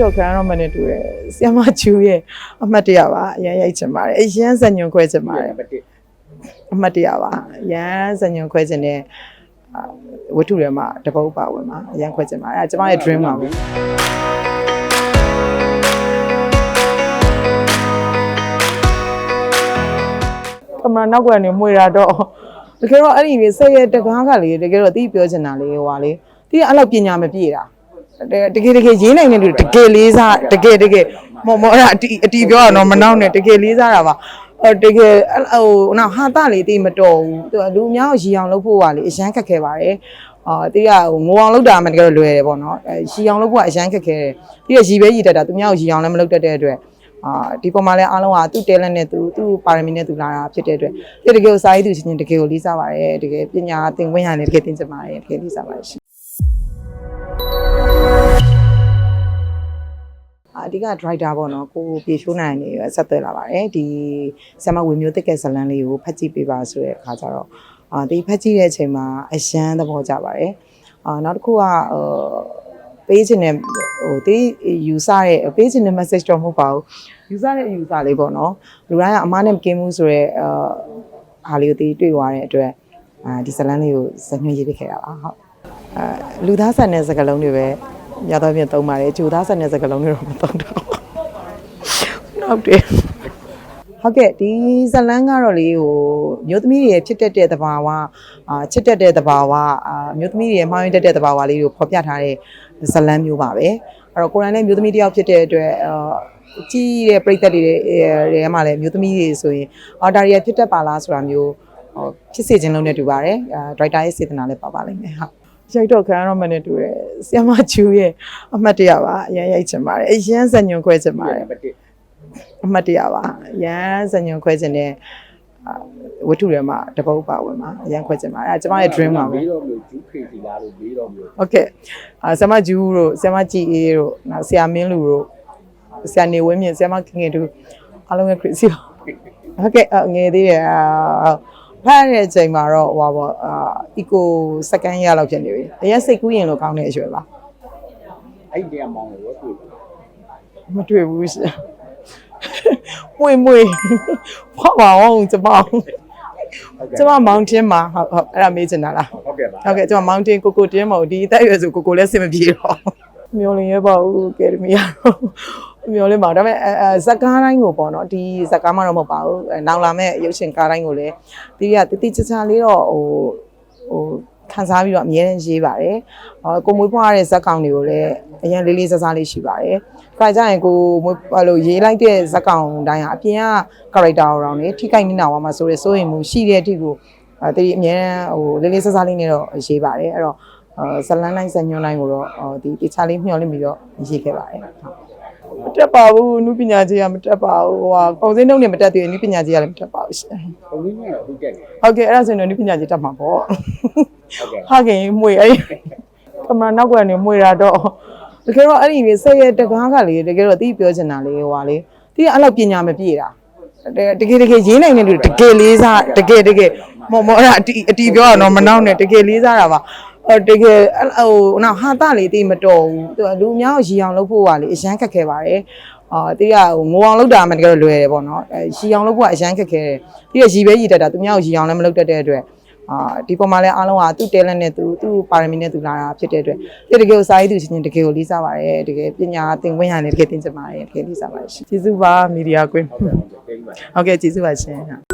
တော့ခံရတော့မနဲ့တူတယ်ဆီယမချူရဲ့အမှတ်တရပါအရန်ရိုက်ချင်ပါတယ်အရန်ဇညွန်ခွဲချင်ပါတယ်အမှတ်တရပါအရန်ဇညွန်ခွဲချင်တဲ့အာဝတ္ထုတွေမှာတပုတ်ပါဝင်မှာအရန်ခွဲချင်ပါတယ်အဲဒါကျမရဲ့ dream ပါပဲကမ္ဘာနောက်ကွယ်နေမွေတာတော့တကယ်တော့အဲ့ဒီလေဆက်ရဲ့တကားကလေတကယ်တော့တီးပြောချင်တာလေဟိုပါလေတီးအဲ့လောက်ပညာမပြည့်တာ တကယ်တကယ်ရေးနိုင်တဲ့လူတကယ်လေးစားတကယ်တကယ်မော်မော်အဲ့ဒါအတီအတီပြောရတော့မနောက်နဲ့တကယ်လေးစားတာပါအဲတကယ်အဲ့ဟိုနောက်ဟာတလေးတီးမတော်ဘူးသူကလူအများကိုရီအောင်လုပ်ဖို့ကလေအရန်ခက်ခဲပါတယ်အာတီးကဟိုငိုအောင်လုပ်တာမှတကယ်တော့လွယ်တယ်ပေါ့နော်အဲရီအောင်လုပ်ဖို့ကအရန်ခက်ခဲတယ်တီးကရီပဲရီတတ်တာသူများကိုရီအောင်လည်းမလုပ်တတ်တဲ့အတွက်အာဒီပုံမှာလည်းအားလုံးကသူ့တဲလက်နဲ့သူသူ့ပါရမီနဲ့သူလာတာဖြစ်တဲ့အတွက်ဒီတကယ်ကိုစာရေးသူချင်းချင်းတကယ်ကိုလေးစားပါတယ်တကယ်ပညာသင်ခွင့်ရတယ်တကယ်သင်ချင်ပါတယ်တကယ်လေးစားပါတယ် အဓိက driver ပေါ့နော်ကိုပြေရှိုးနိုင်နေရဆက်သွယ်လာပါတယ်ဒီဆမဝေမျိုးတက်ကဲဇလန်းလေးကိုဖတ်ကြည့်ပေးပါဆိုတဲ့အခါကျတော့အာဒီဖတ်ကြည့်တဲ့အချိန်မှာအရန်သဘောကျပါတယ်အာနောက်တစ်ခုကဟိုပေးခြင်းနဲ့ဟိုတေးယူဆတဲ့ပေးခြင်းနဲ့ message တော့မဟုတ်ပါဘူးယူဆတဲ့ယူဆလေးပေါ့နော်လူတိုင်းကအမားနဲ့မကင်းဘူးဆိုတော့အာဟာလေးကိုတေးတွေ့သွားတဲ့အတွက်အာဒီဇလန်းလေးကိုဇညွှန်ရေးပေးခဲ့တာပါဟုတ်အာလူသားဆန်တဲ့စကားလုံးတွေပဲ ညတော့ပြန်သုံးပါတယ်ဂျူသားဆန်တဲ့စကားလုံးတွေတော့မသုံးတော့ဘူးနောက်တယ်ဟုတ်ကဲ့ဒီဇလန်းကတော့လေဟိုမျိုးသမီးတွေရဲ့ဖြစ်တတ်တဲ့သဘာဝအာချစ်တတ်တဲ့သဘာဝအာမျိုးသမီးတွေရဲ့မှားယွင်းတတ်တဲ့သဘာဝလေးကိုဖော်ပြထားတဲ့ဇလန်းမျိုးပါပဲအဲ့တော့ကိုယ်တိုင်လည်းမျိုးသမီးတစ်ယောက်ဖြစ်တဲ့အတွက်အာကြီးတဲ့ပြိသက်တွေတွေထဲမှာလည်းမျိုးသမီးတွေဆိုရင်အော်ဒါရီယာဖြစ်တတ်ပါလားဆိုတာမျိုးဟိုဖြစ်စေခြင်းလုံးနဲ့တူပါတယ်အာဒရိုက်တာရဲ့စေတနာလည်းပါပါလိမ့်မယ်ဟုတ် ရိုက်တော့ခံရတော့မနဲ့တူတယ်ဆီယမချူရဲ့အမှတ်တရပါအရန်ရိုက်ချင်ပါတယ်အရန်ဇညွန်ခွဲချင်ပါတယ်အမှတ်တရပါရန်စညွန်ခွဲခြင်းတဲ့အာဝတ္ထုတွေမှာတပုတ်ပါဝင်မှာအရန်ခွဲခြင်းပါအဲဒါကျမရဲ့ dream ပါပဲမေးတော့မျိုးဂျူးဖေစီလားလို့မေးတော့မျိုးဟုတ်ကဲ့အာဆရာမဂျူးတို့ဆရာမကြည်အေးတို့နောက်ဆရာမင်းလူတို့ဆရာနေဝင်းမြင့်ဆရာမခင်ခင်တို့အားလုံးရဲ့ခရစ်စီဟုတ်ကဲ့အငယ်သေးတယ်အာ ဖတ်ရတဲ့အချိန်မှာတော့ဟိုပါပေါ့အာ eco second ရလောက်ဖြစ်နေပြီအရင်စိတ်ကူးရင်လို့ကောင်းတဲ့အရွယ်ပါအဲ့ဒီအမောင်ကိုတွေ့တယ်မတွေ့ဘူးရှင်မွေမွေဖွာပါအောင်ကျမအောင်ဟုတ်ကဲ့ကျမ mountain မှာဟုတ်ဟုတ်အဲ့ဒါမေးချင်တာလားဟုတ်ကဲ့ပါဟုတ်ကဲ့ကျမ mountain ကိုကိုတင်းမဟုတ်ဒီအသက်အရွယ်ဆိုကိုကိုလည်းအဆင်မပြေတော့မျောလင်းရပါဘူးကယ်ဒမီယာ မျောလင်းပါဒါပေမဲ့အဲအဲဇက်ကားတိုင်းကိုပေါ့နော်ဒီဇက်ကားမှတော့မဟုတ်ပါဘူးအဲနောင်လာမဲ့ရုပ်ရှင်ကားတိုင်းကိုလည်းဒီကတတိချာချာလေးတော့ဟိုဟိုခန်းစားပြီးတော့အများကြီးရေးပါတယ်ဟောကိုမွေးဖွားတဲ့ဇက်ကောင်တွေကိုလည်းအရင်လေးလေးစားစားလေးရှိပါတယ်ခါကြရင်ကိုမွေးဟိုလိုရေးလိုက်တဲ့ဇက်ကောင်တိုင်းကအပြင်က character တော်နေထိခိုက်နေတာပါမှာဆိုရဲစိုးရင်မှုရှိတဲ့အထိကိုအဲတတိအများဟိုလေးလေးစားစားလေးနဲ့တော့ရေးပါတယ်အဲ့တော့အဲဇလန်တိုင်းဇညွန်တိုင်းကိုတော့ဒီတခြားလေးမျှော်လင့်ပြီးတော့ရေးခဲ့ပါတယ်ဟုတ်မ တက်ပါဘူးနုပညာကြီးကမတက်ပါဘူးဟိုဟာပုံစံနှုတ်နဲ့မတက်သေးဘူးနုပညာကြီးကလည်းမတက်ပါဘူးရှင်ဘုံကြီးကတော့ဟုတ်ကဲ့ဟုတ်ကဲ့အဲ့ဒါဆိုရင်တော့နုပညာကြီးတက်မှာပေါ့ဟုတ်ကဲ့ဟာခင်မွေအဲ့ကမ္ဘာနောက်ကွယ်နေမွေတာတော့တကယ်တော့အဲ့ဒီလေဆက်ရဲ့တကားကလေတကယ်တော့တီးပြောချင်တာလေဟိုဟာလေတီးကအဲ့လောက်ပညာမပြည့်တာတကယ်တကယ်ရေးနိုင်တဲ့လူတကယ်လေးစားတကယ်တကယ်မော်မော်အဲ့ဒါအတီအတီပြောရတော့မနောက်နဲ့တကယ်လေးစားတာပါ အော်တကယ်ဟိုနောက်ဟာတလေးတီးမတော်ဘူးသူကလူအများကိုရီအောင်လုပ်ဖို့ကလေအရန်ခက်ခဲပါတယ်အာတီးကဟိုငိုအောင်လုပ်တာမှတကယ်တော့လွယ်တယ်ပေါ့နော်အဲရီအောင်လုပ်ဖို့ကအရန်ခက်ခဲတယ်တီးကရီပဲရီတတ်တာသူများကိုရီအောင်လည်းမလုပ်တတ်တဲ့အတွက်အာဒီပုံမှာလည်းအားလုံးကသူ့တဲလက်နဲ့သူသူ့ပါရမီနဲ့သူလာတာဖြစ်တဲ့အတွက်ဒီတကယ်ကိုစာရေးသူချင်းချင်းတကယ်ကိုလေးစားပါတယ်တကယ်ပညာသင်ခွင့်ရတယ်တကယ်သင်ချင်ပါတယ်တကယ်လေးစားပါတယ်ရှင်ကျေးဇူးပါမီဒီယာကွင်းဟုတ်ကဲ့ဟုတ်ကဲ့ဟုတ်ကဲ့ကျေးဇူးပါရှင်